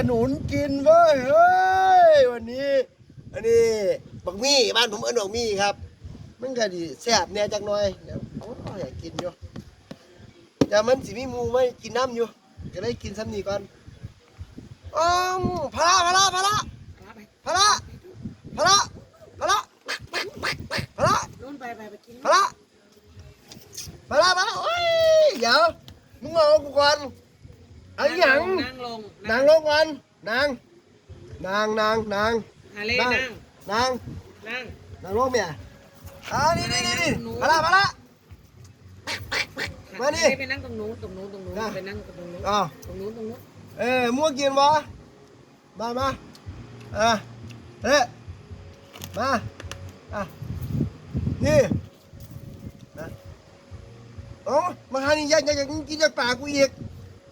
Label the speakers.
Speaker 1: ขนุนกินเว้ยเฮ้ยวันนี้อันนี้บักมี่บ้านผมเอิ้นบักมี่ครับ มันก็ดีแซ่บแหน่จักหน่อยเดี๋ยวโอ้อยากกินอยู่แต่มันสิมีหมูไม่กินน้ำอยู่ ก็ได้กินซ้ำนี่ก่อนอ้อมพะละพะละพะละพะละพะละพะละพะละ
Speaker 2: นู่นไปไปไปกิน
Speaker 1: พะละพะละพะละโอ้ยเดี๋ยวมึงเอากูก่อน เอาอหย่าง
Speaker 2: นั่งลง
Speaker 1: นางลงก่อนนาง นางนางนาง
Speaker 2: ฮาเล่นั่ง
Speaker 1: นาง
Speaker 2: นั่ง
Speaker 1: นางลงเมียอ่านี่นี่นี่นี่พะละพะละมาดิ
Speaker 2: ฮเล่ไปนั่งตรงนู้นตรงนู้นตรงนู้น
Speaker 1: อะ
Speaker 2: ไปนั่งตรงนู้น
Speaker 1: อ๋อ
Speaker 2: ตรงนู้นตรงนู้น
Speaker 1: เอ้ยมั่วกินวะมามาเออเฮ้ยมา อะ นี่นะเอ๋อมาหานี่อยากอยากอยากกินจากปากกูอีก